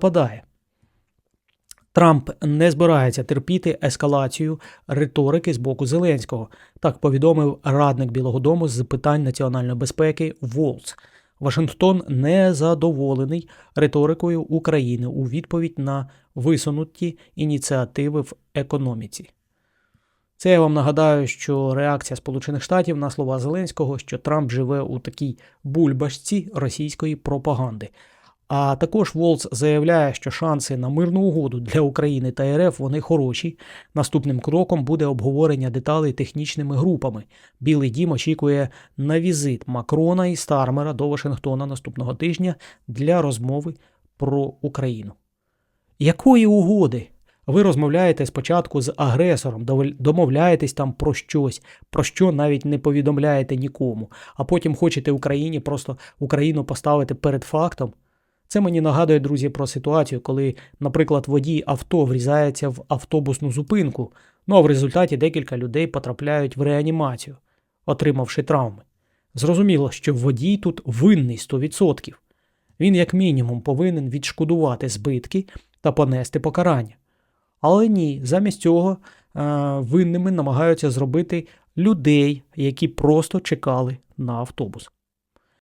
Падає. Трамп не збирається терпіти ескалацію риторики з боку Зеленського, так повідомив радник Білого Дому з питань національної безпеки Волц. Вашингтон не задоволений риторикою України у відповідь на висунуті ініціативи в економіці. Це я вам нагадаю, що реакція Сполучених Штатів на слова Зеленського, що Трамп живе у такій бульбашці російської пропаганди. А також Волц заявляє, що шанси на мирну угоду для України та РФ вони хороші. Наступним кроком буде обговорення деталей технічними групами. Білий дім очікує на візит Макрона і Стармера до Вашингтона наступного тижня для розмови про Україну. Якої угоди? Ви розмовляєте спочатку з агресором, домовляєтесь там про щось, про що навіть не повідомляєте нікому, а потім хочете Україні просто Україну поставити перед фактом. Це мені нагадує, друзі, про ситуацію, коли, наприклад, водій авто врізається в автобусну зупинку, ну а в результаті декілька людей потрапляють в реанімацію, отримавши травми. Зрозуміло, що водій тут винний 100%. Він, як мінімум, повинен відшкодувати збитки та понести покарання. Але ні, замість цього е, винними намагаються зробити людей, які просто чекали на автобус.